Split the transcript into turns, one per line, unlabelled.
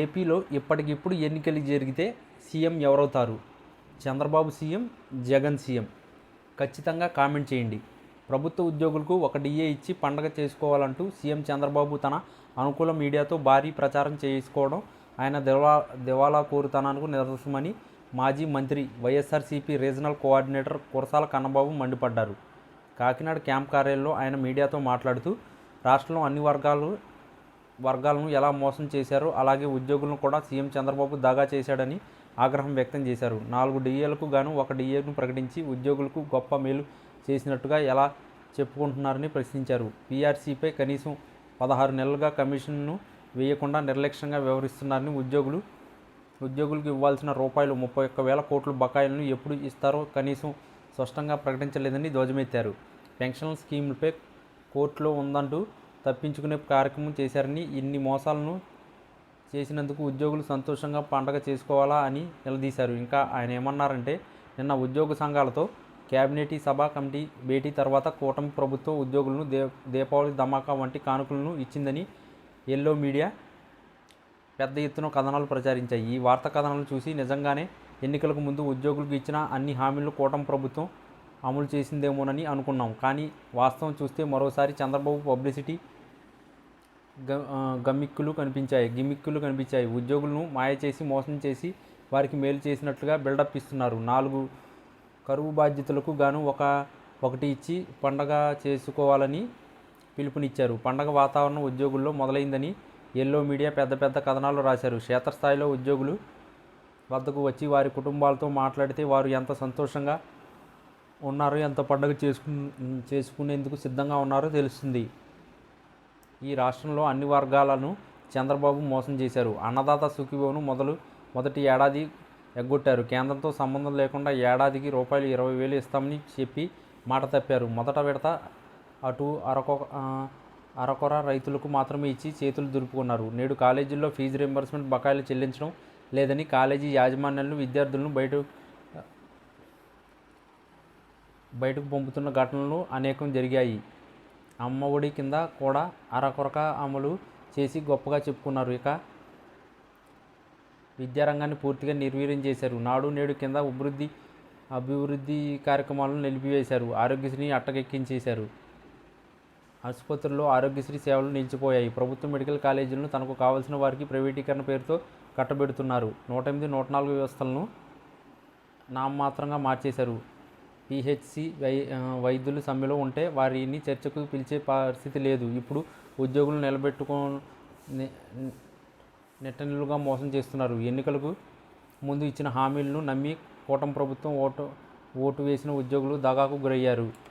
ఏపీలో ఇప్పటికిప్పుడు ఎన్నికలు జరిగితే CM ఎవరవుతారు? Chandrababu CM Jagan CM. ఖచ్చితంగా కామెంట్ చేయండి. ప్రభుత్వ ఉద్యోగులకు ఒక డిఏ ఇచ్చి పండగ చేసుకోవాలంటూ సీఎం చంద్రబాబు తన అనుకూల మీడియాతో భారీ ప్రచారం చేసుకోవడం ఆయన దివా దివాలా కోరుతనానికి నిదర్శనమని మాజీ మంత్రి YSRCP regional coordinator Kurasala Kannababu మండిపడ్డారు. కాకినాడ క్యాంప్ కార్యాలయంలో ఆయన మీడియాతో మాట్లాడుతూ రాష్ట్రంలో అన్ని వర్గాలు వర్గాలను ఎలా మోసం చేశారో అలాగే ఉద్యోగులను కూడా సీఎం చంద్రబాబు దాగా చేశాడని ఆగ్రహం వ్యక్తం చేశారు. నాలుగు డిఏలకు గాను ఒక డిఏను ప్రకటించి ఉద్యోగులకు గొప్ప మేలు చేసినట్టుగా ఎలా చెప్పుకుంటున్నారని ప్రశ్నించారు. పీఆర్సీపై కనీసం పదహారు నెలలుగా కమిషన్ను వేయకుండా నిర్లక్ష్యంగా వ్యవహరిస్తున్నారని ఉద్యోగులు ఉద్యోగులకు ఇవ్వాల్సిన రూపాయలు ముప్పై ఒక్క వేల కోట్ల బకాయిలను ఎప్పుడు ఇస్తారో కనీసం స్పష్టంగా ప్రకటించలేదని ధ్వజమెత్తారు. పెన్షన్ స్కీములపై కోర్టులో ఉందంటూ తప్పించుకునే కార్యక్రమం చేశారని ఇన్ని మోసాలను చేసినందుకు ఉద్యోగులు సంతోషంగా పండగ చేసుకోవాలా అని నిలదీశారు. ఇంకా ఆయన ఏమన్నారంటే నిన్న ఉద్యోగ సంఘాలతో కేబినెటీ సభా కమిటీ భేటీ తర్వాత కూటమి ప్రభుత్వం ఉద్యోగులను దే దీపావళి ధమాకా వంటి కానుకలను ఇచ్చిందని ఎల్లో మీడియా పెద్ద ఎత్తున కథనాలు ప్రచారించాయి. ఈ వార్త కథనాలు చూసి నిజంగానే ఎన్నికలకు ముందు ఉద్యోగులకు ఇచ్చిన అన్ని హామీలను కూటమి ప్రభుత్వం అమలు చేసిందేమోనని అనుకున్నాం. కానీ వాస్తవం చూస్తే మరోసారి చంద్రబాబు పబ్లిసిటీ గమ్మిక్కులు కనిపించాయి. గిమ్మిక్కులు కనిపించాయి. ఉద్యోగులను మాయ చేసి మోసం చేసి వారికి మేలు చేసినట్లుగా బిల్డప్ ఇస్తున్నారు. నాలుగు కరువు బాధ్యతలకు గాను ఒక ఒకటి ఇచ్చి పండగ చేసుకోవాలని పిలుపునిచ్చారు. పండగ వాతావరణం ఉద్యోగుల్లో మొదలైందని ఎల్లో మీడియా పెద్ద పెద్ద కథనాలు రాశారు. క్షేత్రస్థాయిలో ఉద్యోగులు వద్దకు వచ్చి వారి కుటుంబాలతో మాట్లాడితే వారు ఎంత సంతోషంగా ఉన్నారో ఎంత పండుగ చేసుకు చేసుకునేందుకు సిద్ధంగా ఉన్నారో తెలుస్తుంది. ఈ రాష్ట్రంలో అన్ని వర్గాలను చంద్రబాబు మోసం చేశారు. అన్నదాత సుఖీభవను మొదలు మొదటి ఏడాది ఎగ్గొట్టారు. కేంద్రంతో సంబంధం లేకుండా ఏడాదికి రూపాయలు ఇరవై వేలు ఇస్తామని చెప్పి మాట తప్పారు. మొదట విడత అటు అరకొ అరకొర రైతులకు మాత్రమే ఇచ్చి చేతులు దులుపుకున్నారు. నేడు కాలేజీల్లో ఫీజు రింబర్స్మెంట్ బకాయిలు చెల్లించడం లేదని కాలేజీ యాజమాన్యాలను విద్యార్థులను బయట బయటకు పంపుతున్న ఘటనలు అనేకం జరిగాయి. అమ్మ ఒడి కింద కూడా అరకొరక అమలు చేసి గొప్పగా చెప్పుకున్నారు. ఇక విద్యారంగాన్ని పూర్తిగా నిర్వీర్యం చేశారు. నాడు నేడు కింద అభివృద్ధి అభివృద్ధి కార్యక్రమాలను నిలిపివేశారు. ఆరోగ్యశ్రీని అట్టకెక్కించేశారు ఆసుపత్రుల్లో ఆరోగ్యశ్రీ సేవలు నిలిచిపోయాయి. ప్రభుత్వ మెడికల్ కాలేజీలను తనకు కావాల్సిన వారికి ప్రైవేటీకరణ పేరుతో కట్టబెడుతున్నారు. నూట ఎనిమిది నూట నాలుగు వ్యవస్థలను నామమాత్రంగా మార్చేశారు. పిహెచ్సి వై వైద్యులు సమ్మెలో ఉంటే వారిని చర్చకు పిలిచే పరిస్థితి లేదు. ఇప్పుడు ఉద్యోగులు నిలబెట్టుకో ని- నెట్టనిలుగా మోసం చేస్తున్నారు. ఎన్నికలకు ముందు ఇచ్చిన హామీలను నమ్మి కూటమి ప్రభుత్వం ఓటు ఓటు వేసిన ఉద్యోగులు దగాకు గురయ్యారు.